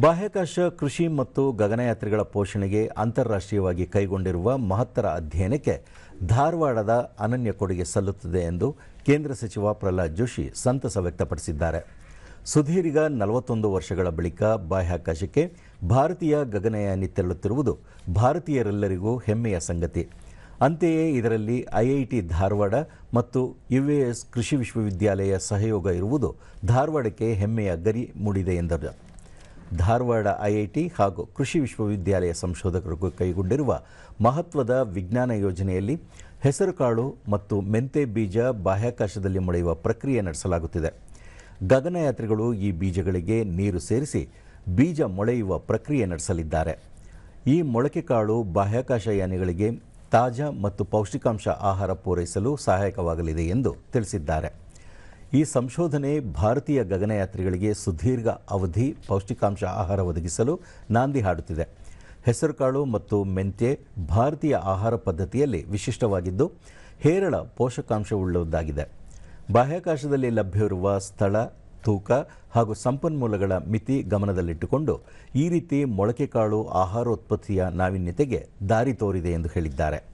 ಬಾಹ್ಯಾಕಾಶ ಕೃಷಿ ಮತ್ತು ಗಗನಯಾತ್ರಿಗಳ ಪೋಷಣೆಗೆ ಅಂತಾರಾಷ್ಟ್ರೀಯವಾಗಿ ಕೈಗೊಂಡಿರುವ ಮಹತ್ತರ ಅಧ್ಯಯನಕ್ಕೆ ಧಾರವಾಡದ ಅನನ್ಯ ಕೊಡುಗೆ ಸಲ್ಲುತ್ತದೆ ಎಂದು ಕೇಂದ್ರ ಸಚಿವ ಪ್ರಹ್ಲಾದ್ ಜೋಶಿ ಸಂತಸ ವ್ಯಕ್ತಪಡಿಸಿದ್ದಾರೆ. ಸುದೀರ್ಘ ನಲವತ್ತೊಂದು ವರ್ಷಗಳ ಬಳಿಕ ಬಾಹ್ಯಾಕಾಶಕ್ಕೆ ಭಾರತೀಯ ಗಗನಯಾನಿ ತೆರಳುತ್ತಿರುವುದು ಭಾರತೀಯರೆಲ್ಲರಿಗೂ ಹೆಮ್ಮೆಯ ಸಂಗತಿ. ಅಂತೆಯೇ ಇದರಲ್ಲಿ ಐಐಟಿ ಧಾರವಾಡ ಮತ್ತು ಯುಎಎಸ್ ಕೃಷಿ ವಿಶ್ವವಿದ್ಯಾಲಯ ಸಹಯೋಗ ಇರುವುದು ಧಾರವಾಡಕ್ಕೆ ಹೆಮ್ಮೆಯ ಗರಿ ಮೂಡಿದೆ ಎಂದರು. ಧಾರವಾಡ ಐಐಟಿ ಹಾಗೂ ಕೃಷಿ ವಿಶ್ವವಿದ್ಯಾಲಯ ಸಂಶೋಧಕರು ಕೈಗೊಂಡಿರುವ ಮಹತ್ವದ ವಿಜ್ಞಾನ ಯೋಜನೆಯಲ್ಲಿ ಹೆಸರುಕಾಳು ಮತ್ತು ಮೆಂತೆ ಬೀಜ ಬಾಹ್ಯಾಕಾಶದಲ್ಲಿ ಮೊಳೆಯುವ ಪ್ರಕ್ರಿಯೆ ನಡೆಸಲಾಗುತ್ತಿದೆ. ಗಗನಯಾತ್ರಿಗಳು ಈ ಬೀಜಗಳಿಗೆ ನೀರು ಸೇರಿಸಿ ಬೀಜ ಮೊಳೆಯುವ ಪ್ರಕ್ರಿಯೆ ನಡೆಸಲಿದ್ದಾರೆ. ಈ ಮೊಳಕೆ ಕಾಳು ಬಾಹ್ಯಾಕಾಶ ಯಾನಿಗಳಿಗೆ ತಾಜಾ ಮತ್ತು ಪೌಷ್ಟಿಕಾಂಶ ಆಹಾರ ಪೂರೈಸಲು ಸಹಾಯಕವಾಗಲಿದೆ ಎಂದು ತಿಳಿಸಿದ್ದಾರೆ. ಈ ಸಂಶೋಧನೆ ಭಾರತೀಯ ಗಗನಯಾತ್ರಿಗಳಿಗೆ ಸುದೀರ್ಘ ಅವಧಿ, ಪೌಷ್ಟಿಕಾಂಶ ಆಹಾರ ಒದಗಿಸಲು ನಾಂದಿ ಹಾಡುತ್ತಿದೆ. ಹೆಸರುಕಾಳು ಮತ್ತು ಮೆಂತ್ಯೆ ಭಾರತೀಯ ಆಹಾರ ಪದ್ಧತಿಯಲ್ಲಿ ವಿಶಿಷ್ಟವಾಗಿದ್ದು, ಹೇರಳ ಪೋಷಕಾಂಶವುಳ್ಳದ್ದಾಗಿದೆ. ಬಾಹ್ಯಾಕಾಶದಲ್ಲಿ ಲಭ್ಯವಿರುವ ಸ್ಥಳ, ತೂಕ ಹಾಗೂ ಸಂಪನ್ಮೂಲಗಳ ಮಿತಿ ಗಮನದಲ್ಲಿಟ್ಟುಕೊಂಡು ಈ ರೀತಿ ಮೊಳಕೆ ಕಾಳು ಆಹಾರೋತ್ಪತ್ತಿಯ ನಾವೀನ್ಯತೆಗೆ ದಾರಿ ತೋರಿದೆ ಎಂದು ಹೇಳಿದ್ದಾರೆ.